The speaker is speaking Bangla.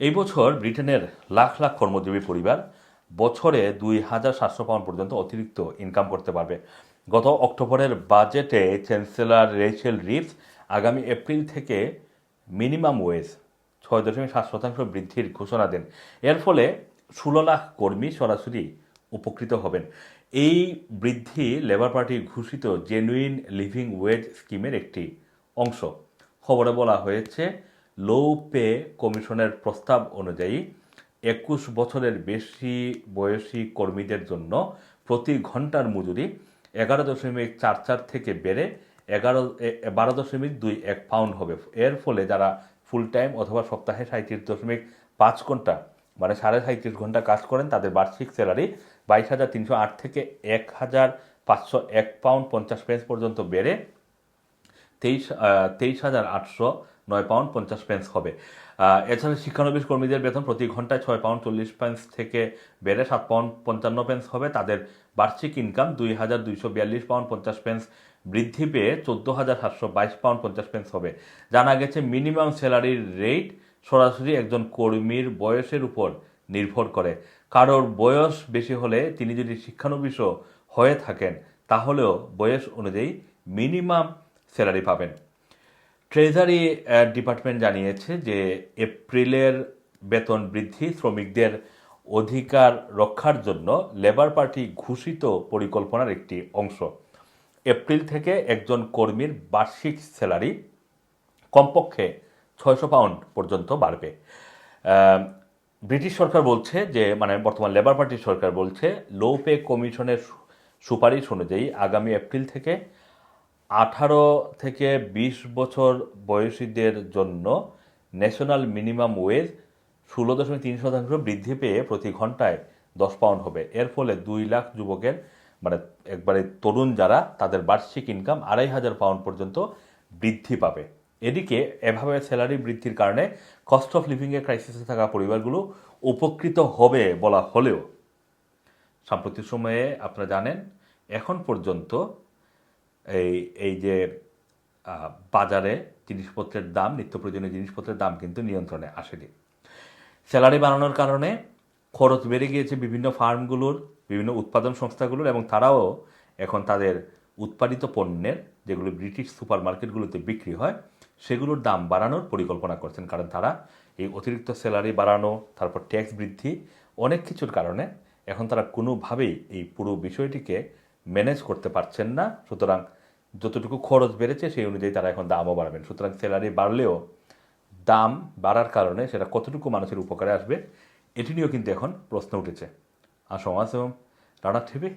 এই বছর ব্রিটেনের লাখ লাখ কর্মজীবী পরিবার বছরে দুই হাজার সাতশো পাউন্ড পর্যন্ত অতিরিক্ত ইনকাম করতে পারবে। গত অক্টোবরের বাজেটে চ্যান্সেলর রেচেল রিভস আগামী এপ্রিল থেকে মিনিমাম ওয়েজ ছয় দশমিক সাত শতাংশ বৃদ্ধির ঘোষণা দেন। এর ফলে ষোলো লাখ কর্মী সরাসরি উপকৃত হবেন। এই বৃদ্ধি লেবার পার্টি ঘোষিত জেনুইন লিভিং ওয়েজ স্কিমের একটি অংশ। খবরে বলা হয়েছে লো পে কমিশনের প্রস্তাব অনুযায়ী একুশ বছরের বেশি বয়সী কর্মীদের জন্য প্রতি ঘণ্টার মজুরি এগারো দশমিক চার চার থেকে বেড়ে এগারো বারো দশমিক দুই এক পাউন্ড হবে। এর ফলে যারা ফুল টাইম অথবা সপ্তাহে সাঁত্রিশ দশমিক পাঁচ ঘণ্টা মানে সাড়ে সাঁত্রিশ ঘণ্টা কাজ করেন, তাদের বার্ষিক স্যালারি বাইশ হাজার তিনশো আট থেকে এক হাজার পাঁচশো এক পাউন্ড পঞ্চাশ পেন্স পর্যন্ত বেড়ে তেইশ তেইশ হাজার আটশো নয় পাউন্ড পঞ্চাশ পেন্স হবে। এছাড়া শিক্ষানবিশ কর্মীদের বেতন প্রতি ঘন্টায় ছয় পাউন্ড চল্লিশ পেন্স থেকে বেড়ে সাত পাউন্ড পঞ্চান্ন পেন্স হবে। তাদের বার্ষিক ইনকাম দুই হাজার দুইশো বিয়াল্লিশ পাউন্ড পঞ্চাশ পেন্স বৃদ্ধি পেয়ে চোদ্দ হাজার সাতশো বাইশ পাউন্ড পঞ্চাশ পেন্স হবে। জানা গেছে মিনিমাম স্যালারির রেট সরাসরি একজন কর্মীর বয়সের উপর নির্ভর করে। কারোর বয়স বেশি হলে তিনি যদি শিক্ষানবিশও হয়ে থাকেন, তাহলেও বয়স অনুযায়ী মিনিমাম স্যালারি পাবেন। ট্রেজারি ডিপার্টমেন্ট জানিয়েছে যে এপ্রিলের বেতন বৃদ্ধি শ্রমিকদের অধিকার রক্ষার জন্য লেবার পার্টি ঘোষিত পরিকল্পনার একটি অংশ। এপ্রিল থেকে একজন কর্মীর বার্ষিক স্যালারি কমপক্ষে ছয়শো পাউন্ড পর্যন্ত বাড়বে। ব্রিটিশ সরকার বলছে যে মানে বর্তমান লেবার পার্টির সরকার বলছে লো পে কমিশনের সুপারিশ অনুযায়ী আগামী এপ্রিল থেকে আঠারো থেকে বিশ বছর বয়সীদের জন্য ন্যাশনাল মিনিমাম ওয়েজ ষোলো দশমিক তিন শতাংশ বৃদ্ধি পেয়ে প্রতি ঘন্টায় দশ পাউন্ড হবে। এর ফলে দুই লাখ যুবকের মানে একবারে তরুণ যারা, তাদের বার্ষিক ইনকাম আড়াই হাজার পাউন্ড পর্যন্ত বৃদ্ধি পাবে। এদিকে এভাবে স্যালারি বৃদ্ধির কারণে কস্ট অফ লিভিংয়ের ক্রাইসিসে থাকা পরিবারগুলো উপকৃত হবে বলা হলেও, সাম্প্রতিক সময়ে আপনারা জানেন, এখন পর্যন্ত এই এই যে বাজারে জিনিসপত্রের দাম, নিত্য প্রয়োজনীয় জিনিসপত্রের দাম কিন্তু নিয়ন্ত্রণে আসেনি। স্যালারি বাড়ানোর কারণে খরচ বেড়ে গিয়েছে বিভিন্ন ফার্মগুলোর, বিভিন্ন উৎপাদন সংস্থাগুলোর এবং তারাও এখন তাদের উৎপাদিত পণ্যের যেগুলো ব্রিটিশ সুপার মার্কেটগুলোতে বিক্রি হয়, সেগুলোর দাম বাড়ানোর পরিকল্পনা করছেন। কারণ তারা এই অতিরিক্ত স্যালারি বাড়ানো, তারপর ট্যাক্স বৃদ্ধি, অনেক কিছুর কারণে এখন তারা কোনোভাবেই এই পুরো বিষয়টিকে ম্যানেজ করতে পারছেন না, সুতরাং যতটুকু খরচ বেড়েছে সেই অনুযায়ী তারা এখন দামও বাড়াবেন। সুতরাং স্যালারি বাড়লেও দাম বাড়ার কারণে সেটা কতটুকু মানুষের উপকারে আসবে, এটি নিয়েও কিন্তু এখন প্রশ্ন উঠেছে। আর সমাজ এবং রানা টিভি